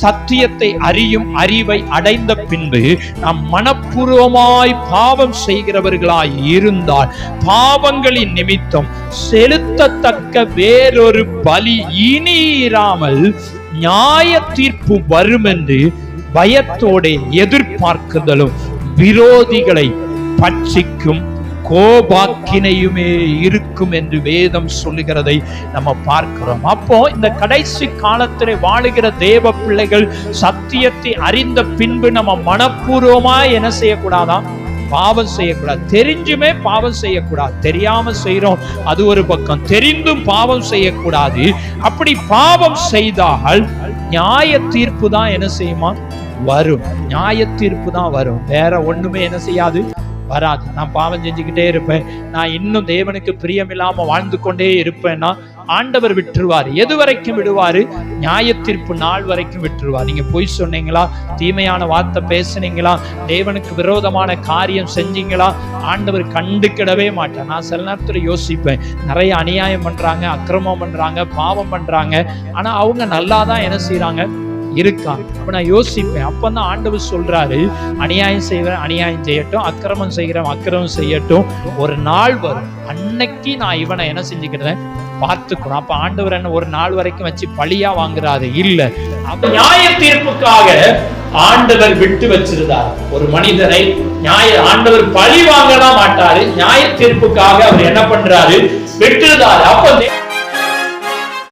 சத்தியத்தை அறியும் அறிவை அடைந்த பின்பு நாம் மனப்பூர்வமாய் பாவம் செய்கிறவர்களாய் இருந்தால் பாவங்களின் நிமித்தம் செலுத்தத்தக்க வேறொரு பலி இனி இராமல் நியாய தீர்ப்பு வரும் என்று பயத்தோட எதிர்பார்க்குதலும். விரோதிகளை பட்சிக்கும் கோபாக்கினையுமே இருக்கும் என்று வேதம் சொல்லுகிறதை நம்ம பார்க்கிறோம். அப்போ இந்த கடைசி காலத்திலே வாழுகிற தேவ பிள்ளைகள் சத்தியத்தை அறிந்த பின்பு நம்ம மனப்பூர்வமா என்ன செய்யக்கூடாதாம் பாவம் செய்யக்கூடாது. தெரிஞ்சுமே பாவம் செய்யக்கூடாது. தெரியாம செய்யறோம் அது ஒரு பக்கம். தெரிந்தும் பாவம் செய்யக்கூடாது. அப்படி பாவம் செய்தால் நியாய தீர்ப்பு தான் என்ன செய்யுமா? வரும். நியாய தீர்ப்பு தான் வரும். வேற ஒண்ணுமே என்ன செய்யாது? வராது. நான் பாவம் செஞ்சுக்கிட்டே இருப்பேன். நான் இன்னும் தேவனுக்கு பிரியமில்லாமல் வாழ்ந்து கொண்டே இருப்பேன்னா ஆண்டவர் விட்டுருவார். எது வரைக்கும் விடுவார்? நியாய தீர்ப்பு நாள் வரைக்கும் விட்டுருவார். நீங்கள் பொய் சொன்னீங்களா? தீமையான வார்த்தை பேசுனீங்களா? தேவனுக்கு விரோதமான காரியம் செஞ்சீங்களா? ஆண்டவர் கண்டுக்கிடவே மாட்டேன் நான் சில நேரத்தில் யோசிப்பேன். நிறைய அநியாயம் பண்ணுறாங்க அக்கிரமம் பண்ணுறாங்க பாவம் பண்ணுறாங்க ஆனால் அவங்க நல்லா தான் என்ன செய்கிறாங்க இருக்கான். அப்ப நான் யோசிப்பேன். அப்பதான் ஆண்டவர் சொல்றாரு அநியாயம் செய்கிறேன் அநியாயம் செய்யட்டும் அக்கிரமம் செய்கிறவன் அக்கிரமம் செய்யட்டும். ஒரு நாள் வரும். அன்னைக்கு நான் இவனை என்ன செஞ்சுக்கிறேன்? பார்த்துக்கணும். அப்ப ஆண்டவர் என்ன ஒரு நாள் வரைக்கும் வச்சு பழியா வாங்குறாரு? இல்ல. நியாய தீர்ப்புக்காக ஆண்டவர் விட்டு வச்சிருந்தார். ஒரு மனிதனை நியாய ஆண்டவர் பழி வாங்கலாம் மாட்டாரு. நியாய தீர்ப்புக்காக அவர் என்ன பண்றாரு? விட்டுருந்தாரு. அப்ப